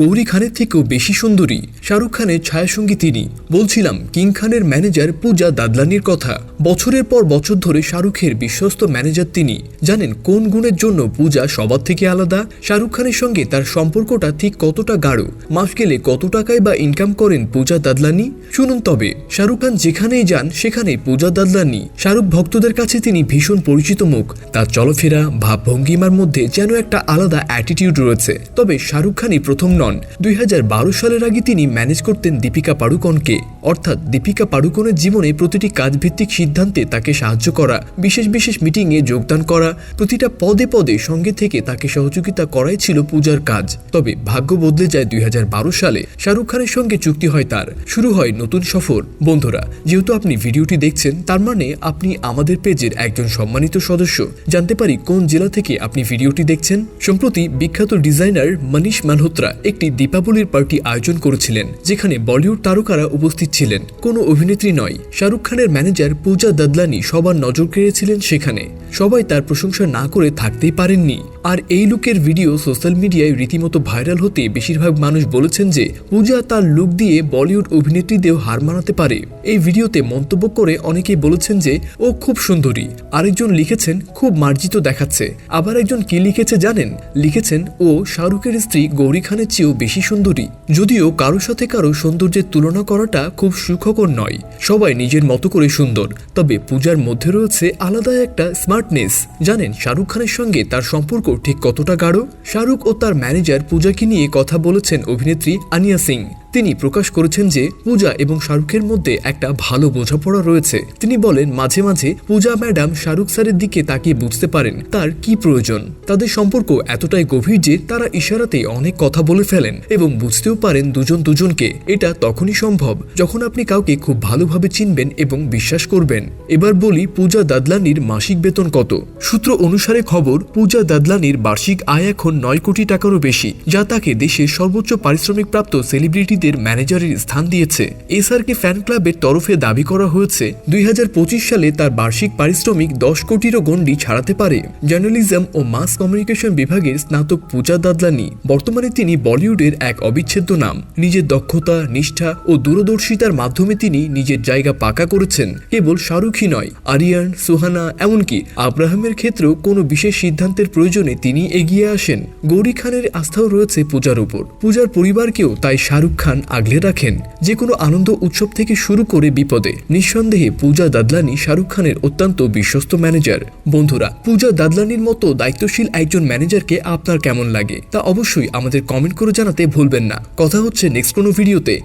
গৌরী খানের থেকেও বেশি সুন্দরী। শাহরুখ খানের ছায়াসঙ্গী তিনি। বলছিলাম, কিং খানের ম্যানেজার পূজা দাদলানির কথা। বছরের পর বছর ধরে শাহরুখের বিশ্বস্ত ম্যানেজার তিনি। জানেন, কোন গুণের জন্য পূজা সবার থেকে আলাদা? শাহরুখ খানের সঙ্গে তার সম্পর্কটা ঠিক কতটা গাঢ়? মাস গেলে কত টাকায় বা ইনকাম করেন পূজা দাদলানি? শুনুন তবে, শাহরুখ খান যেখানেই যান, সেখানেই পূজা দাদলানি। শাহরুখ ভক্তদের কাছে তিনি ভীষণ পরিচিত মুখ। তার চলাফেরা, ভাবভঙ্গিমার মধ্যে যেন একটা আলাদা অ্যাটিটিউড রয়েছে। তবে শাহরুখ খানই প্রথম নন। দুই হাজার বারো সালের আগে তিনি ম্যানেজ করতেন দীপিকা পাড়ুকনকে। অর্থাৎ দীপিকা পাড়ুকোনের জীবনে প্রতিটি কাজভিত্তিক সিদ্ধান্তে তাকে সাহায্য করা, বিশেষ বিশেষ মিটিংয়ে যোগদান করা, প্রতিটা পদে পদে সঙ্গে থেকে তাকে সহযোগিতা করাই ছিল পূজার কাজ। তবে ভাগ্য বদলে যায় দুই হাজার বারো সালে, শাহরুখ খানের সঙ্গে চুক্তি হয় তার। শুরু হয় নতুন সফর। বন্ধুরা, যেহেতু আপনি ভিডিওটি দেখছেন, তার মানে আপনি আমাদের পেজের একজন সম্মানিত সদস্য। জানতে পারি কোন জেলা থেকে আপনি ভিডিওটি দেখছেন? সম্প্রতি বিখ্যাত ডিজাইনার মনীষ মালহোত্রা একটি দীপাবলির পার্টি আয়োজন করেছিলেন, যেখানে বলিউড তারকারা উপস্থিত ছিলেন। কোনো অভিনেত্রী নয়। শাহরুখ খানের ম্যানেজার পূজা দাদলানি সবার নজর কেড়েছিলেন সেখানে। সবাই তার প্রশংসা না করে থাকতেই পারেননি। আর এই লুকের ভিডিও সোশ্যাল মিডিয়ায় রীতিমতো ভাইরাল হতে বেশিরভাগ মানুষ বলেছেন যে পূজা তার লুক দিয়ে বলিউড অভিনেত্রীদেরও হার মানাতে পারে। এই ভিডিওতে মন্তব্য করে অনেকেই বলেছেন যে, ও খুব সুন্দরী। আরেকজন লিখেছেন, খুব মার্জিত দেখাচ্ছে। আবার একজন কি লিখেছে জানেন? লিখেছেন, ও শাহরুখের স্ত্রী গৌরী খানের চেয়েও বেশি সুন্দরী। যদিও কারও সাথে কারও সৌন্দর্যের তুলনা করাটা খুব সুখকর নয়। সবাই নিজের মতো করে সুন্দর। তবে পূজার মধ্যে রয়েছে আলাদা একটা স্মার্টনেস জানেন, শাহরুখ খানের সঙ্গে তার সম্পর্ক ঠিক কতটা গাঢ়? শাহরুখ ও তার ম্যানেজার পূজাকে নিয়ে কথা বলেছেন অভিনেত্রী আনিয়া সিং। তিনি প্রকাশ করেছেন যে পূজা এবং শাহরুখের মধ্যে একটা ভালো বোঝাপড়া রয়েছে। তিনি বলেন, মাঝে মাঝে পূজা ম্যাডাম শাহরুখ স্যারের দিকে তাকিয়ে বুঝতে পারেন তার কি প্রয়োজন। তাদের সম্পর্ক এতটাই গভীর যে তারা ইশারাতেই অনেক কথা বলে ফেলেন এবং বুঝতেও পারেন দুজন দুজনকে। এটা তখনই সম্ভব যখন আপনি কাউকে খুব ভালোভাবে চিনবেন এবং বিশ্বাস করবেন। এবার বলি, পূজা দাদলানির মাসিক বেতন কত? সূত্র অনুসারে খবর, পূজা দাদলানির বার্ষিক আয় এখন নয় কোটি টাকারও বেশি, যা তাকে দেশের সর্বোচ্চ পারিশ্রমিক প্রাপ্ত সেলিব্রিটিদের ম্যানেজারের স্থান দিয়েছে। এসআরকে ফ্যান ক্লাবের তরফে দাবি করা হয়েছে, দুই হাজার পঁচিশ সালে তার বার্ষিক পারিশ্রমিক দশ কোটিরও গণ্ডি ছাড়াতে পারে। জার্নালিজম ও মাস কমিউনিকেশন বিভাগের স্নাতক পূজা দাদলানি, বর্তমানে তিনি বলিউডের এক অবিচ্ছেদ্য নাম। নিজের দক্ষতা, নিষ্ঠা ও দূরদর্শিতার মাধ্যমে তিনি নিজের জায়গা পাকা করেছেন। কেবল শাহরুখই নয়, আরিয়ান, সুহানা, এমনকি আব্রাহামের ক্ষেত্রেও কোনো বিশেষ সিদ্ধান্তের প্রয়োজনে তিনি এগিয়ে আসেন। গৌরী খানের আস্থাও রয়েছে পূজার উপর। পূজার পরিবারকেও তাই শাহরুখ খান আগলে রাখেন। যে কোনো আনন্দ উৎসব থেকে শুরু করে বিপদে। নিঃসন্দেহে পূজা দাদলানি শাহরুখ খানের অত্যন্ত বিশ্বস্ত ম্যানেজার। বন্ধুরা, পূজা দাদলানির মতো দায়িত্বশীল একজন ম্যানেজারকে আপনার কেমন লাগে? তা অবশ্যই আমাদের কমেন্ট করে জানাতে ভুলবেন না। কথা হচ্ছে নেক্সট কোনো ভিডিওতে